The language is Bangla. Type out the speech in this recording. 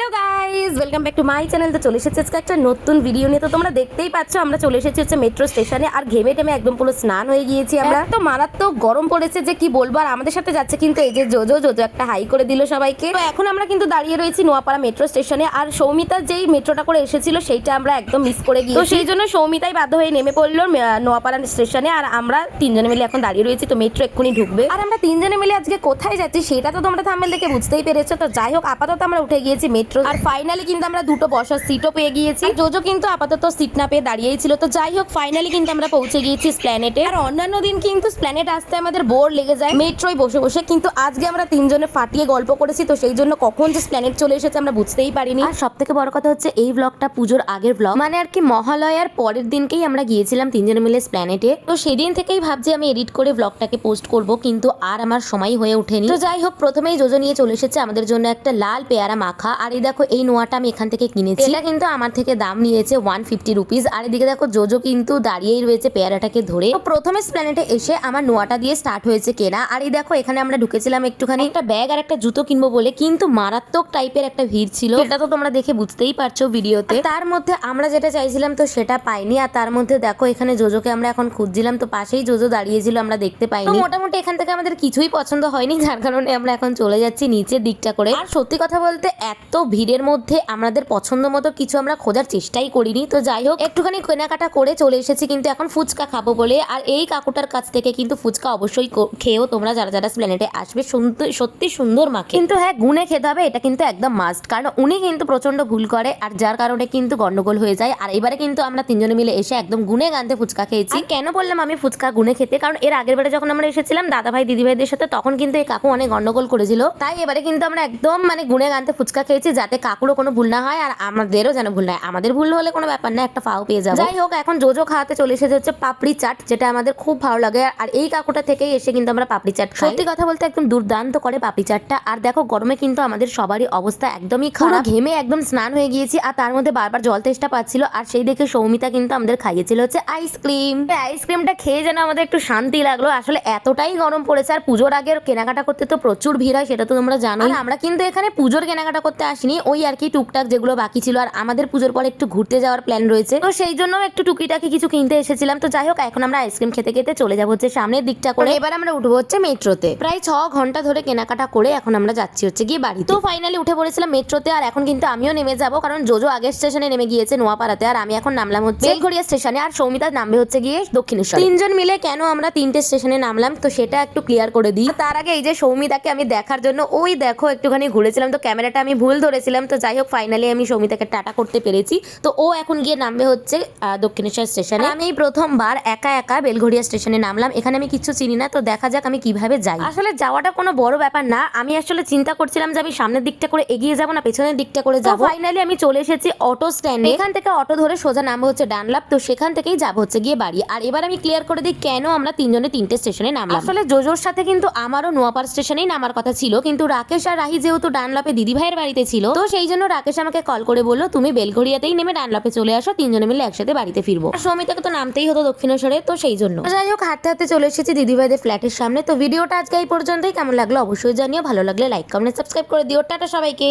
Hello guys welcome back to my channel তো চলে এসেছে আজকে একটা নতুন ভিডিও নিয়ে। তো তোমরা দেখতেই পাচ্ছ আমরা চলে এসেছি হচ্ছে মেট্রো স্টেশনে আর ঘেমে টেমে একদম পুরো স্নান হয়ে গিয়েছি আমরা। তো মারাত্মক গরম পড়েছে যে কি বলব আর আমাদের সাথে যাচ্ছে কিন্তু এই যে জোজো। জোজো একটা হাই করে দিল সবাইকে। তো এখন আমরা কিন্তু দাঁড়িয়ে রয়েছি নোয়াপাড়া মেট্রো স্টেশনে আর সৌমিতা যেই মেট্রোটা করে এসেছিল সেইটা আমরা একদম মিস করে গিয়ে তো সেই জন্য সৌমিতাই বাধ্য হয়ে নেমে পড়ল নোয়াপাড়া স্টেশনে আর আমরা তিনজনে মিলে এখন দাঁড়িয়ে রয়েছি তো মেট্রো এক্ষুনি ঢুকবে। আর আমরা তিনজনে মিলে আজকে কোথায় যাচ্ছি সেটা তো তোমরা থাম্বেল দেখে বুঝতেই পেরেছ। তো যাই হোক আপাতত আমরা উঠে গিয়েছি মেট্রো আর ফাইনালি কিন্তু আমরা দুটো বসার সিটও পেয়ে গিয়েছি। জোজো কিন্তু আপাতত সিট না পেয়ে দাঁড়িয়েই ছিল। তো যাই হোক ফাইনালি কিন্তু আমরা পৌঁছে গিয়েছি স্প্ল্যানেটে আর অন্যান্য দিন কিন্তু স্প্ল্যানেট আসতে আমাদের বোর লেগে যায়। মেট্রোয় বসে বসে। কিন্তু আজকে আমরা তিনজনে ফাটিয়ে গল্প করেছি। তো সেই জন্য কখন যে স্প্ল্যানেট চলে এসেছে আমরা বুঝতেই পারিনি। আর সব থেকে বড় কথা হচ্ছে এই ব্লগটা পুজোর আগের ব্লগ মানে আর কি মহালয়ার পরের দিনকেই আমরা গিয়েছিলাম তিনজনে মিলে স্প্ল্যানেটে তো সেদিন থেকেই ভাবছি আমি এডিট করে ব্লগটাকে পোস্ট করব। কিন্তু আর আমার সময় হয়ে ওঠেনি। তো যাই হোক প্রথমেই যোজো নিয়ে চলে এসেছে আমাদের জন্য একটা লাল পেয়ারা মাখা। আর এই দেখো, এই নোয়াটা আমি এখান থেকে কিনেছি। এটা কিন্তু আমার থেকে দাম নিয়েছে ওয়ান ফিফটি রুপিস আর এদিকে দেখো, জোজো কিন্তু দাঁড়িয়েই রয়েছে পেয়ারাটাকে ধরে। প্রথমে স্প্ল্যানেটে এসে আমার নোয়াটা দিয়ে স্টার্ট হয়েছে কেনা। আর এই দেখো, এখানে আমরা ঢুকেছিলাম একটুখানি একটা ব্যাগ আর একটা জুতো কিনবো বলে। কিন্তু মারাত্মক টাইপের একটা ভিড় ছিল। এটা তো তোমরা দেখে বুঝতেই পারছ ভিডিওতে। তার মধ্যে আমরা যেটা চাইছিলাম তো সেটা পাইনি। আর তার মধ্যে দেখো, এখানে জোজোকে আমরা এখন খুঁজছিলাম। তো পাশেই জোজো দাঁড়িয়েছিল, আমরা দেখতে পাইনি। মোটামুটি এখান থেকে আমাদের কিছুই পছন্দ হয়নি। যার কারণে আমরা এখন চলে যাচ্ছি নিচের দিকটা করে। আর সত্যি কথা বলতে, এত ভিড়ের মধ্যে আমাদের পছন্দ মতো কিছু আমরা খোঁজার চেষ্টাই করিনি। তো যাই হোক, একটুখানি কেনাকাটা করে চলে এসেছি কিন্তু এখন ফুচকা খাব বলে। আর এই কাকুটার কাছ থেকে কিন্তু ফুচকা অবশ্যই খেয়েও তোমরা যারা যারা প্ল্যানেটে আসবে সত্যি সুন্দর মাখে। কিন্তু হ্যাঁ গুনে খেতে হবে, এটা কিন্তু একদম মাস্ট কারণ উনি কিন্তু প্রচণ্ড ভুল করে আর যার কারণে কিন্তু গন্ডগোল হয়ে যায়। আর এবারে কিন্তু আমরা তিনজনে মিলে এসে একদম গুনে গানতে ফুচকা খেয়েছি। কেন বললাম আমি ফুচকা গুনে খেতে? কারণ এর আগের বারে যখন আমরা এসেছিলাম দাদা ভাই দিদি ভাইদের সাথে, তখন কিন্তু এই কাকু অনেক গন্ডগোল করেছিল। তাই এবারে কিন্তু আমরা একদম মানে গুনে গানতে ফুচকা খেয়েছি। যাতে কাকুরও কোনো ভুল না হয় আর আমাদেরও যেন ভুল না হয়। আমাদের ভুল হলে কোনো ব্যাপার না একটা ফাও পেয়ে যাব। যাই হোক এখন জোজো খাওয়াতে চলে এসেছে হচ্ছে পাপড়ি চাট যেটা আমাদের খুব ভালো লাগে। আর এই কাকুটা থেকেই এসে কিন্তু আমরা পাপড়ি চাট সত্যি কথা বলতে একদম দুর্দান্ত করে পাপড়ি চাটটা। আর দেখো গরমে কিন্তু আমাদের সবারই অবস্থা একদমই খারাপ। ঘেমে একদম স্নান হয়ে গিয়েছি আর তার মধ্যে বারবার জল তেষ্টা পাচ্ছিল। আর সেই দেখে সৌমিতা কিন্তু আমাদের খাইয়েছিল হচ্ছে আইসক্রিম। আইসক্রিমটা খেয়ে যেন আমাদের একটু শান্তি লাগল। আসলে এতটাই গরম পড়েছে আর পুজোর আগে কেনাকাটা করতে তো প্রচুর ভিড় হয় সেটা তো তোমরা জানো আমরা কিন্তু এখানে পুজোর কেনাকাটা করতে আসিনি। ওই আর কি টুকটাক যেগুলো বাকি ছিল আর আমাদের পুজোর পর একটু ঘুরতে যাওয়ার প্ল্যান রয়েছে। তো সেই জন্য একটু টুকিটাকি কিছু কিনতে এসেছিলাম। তো যাই হোক এখন আমরা আইসক্রিম খেতে খেতে চলে যাব হচ্ছে সামনের দিকটা করে। এবার আমরা উঠবো হচ্ছে মেট্রোতে। প্রায় ছ ঘণ্টা ধরে কেনাকাটা করে এখন আমরা যাচ্ছি হচ্ছে গিয়ে বাড়ি তো ফাইনালি উঠে পড়েছিলাম মেট্রোতে আর এখন কিন্তু আমিও নেমে যাব কারণ জোজো আগের স্টেশনে নেমে গিয়েছে নোয়াপাড়াতে আর আমি এখন নামলাম হচ্ছে বেলঘড়িয়া স্টেশনে আর সৌমিতা নামবে হচ্ছে গিয়ে দক্ষিণেশ্বর। তিনজন মিলে কেন আমরা তিনটে স্টেশনে নামলাম তো সেটা একটু ক্লিয়ার করে দিই। তার আগে এই যে সৌমিতাকে আমি দেখার জন্য ওই দেখো একটুখানি ঘুরেছিলাম তো ক্যামেরাটা আমি ভুল ধরেছিলাম। তো যাই হোক ফাইনালি আমি সৌমিতাকে টাটা করতে পেরেছি। তো ও এখন গিয়ে নামবে হচ্ছে দক্ষিণেশ্বর স্টেশনে। আমি এই প্রথমবার একা একা বেলঘড়িয়া স্টেশনে নামলাম। এখানে আমি কিছু চিনি না। তো দেখা যাক আমি কীভাবে যাই। আসলে যাওয়াটা কোনো বড় ব্যাপার না। আমি আসলে চিন্তা করছিলাম যে আমি সামনের দিকটা করে এগিয়ে যাব না পেছনের দিকটা করে যাব। ফাইনালি আমি চলে এসেছি অটো স্ট্যান্ডে এখান থেকে অটো ধরে সোজা নামবো হচ্ছে ডানলাপ। তো সেখান থেকেই যাব হচ্ছে গিয়ে বাড়ি। আর এবার আমি ক্লিয়ার করে দিই কেন আমরা তিনজনে তিনটে স্টেশনে নামলাম। আসলে জোজোর সাথে কিন্তু আমারও নোয়াপাড় স্টেশনেই নামার কথা ছিল। কিন্তু রাকেশ আর রাহি যেহেতু ডানলাপে দিদি ভাইয়ের বাড়িতে ছিল তো সেই জন্য রাকেশ আমাকে কল করে বলল, তুমি বেলঘড়িয়াতেই নেমে ডানলাপে চলে আসো, তিনজনে মিলে একসাথে বাড়িতে ফিরবো। আর সৌমিতাকে তো নামতেই হতো দক্ষিণেশ্বরে, তো সেই জন্য। যাই হোক, হাঁটতে হাঁটতে চলে এসেছি দিদি ভাইদের ফ্ল্যাটের সামনে। তো ভিডিওটা আজকে এই পর্যন্তই। কেমন লাগল অবশ্যই জানিও। ভালো লাগলে লাইক কমেন্ট সাবস্ক্রাইব করে দিও। টাটা সবাইকে।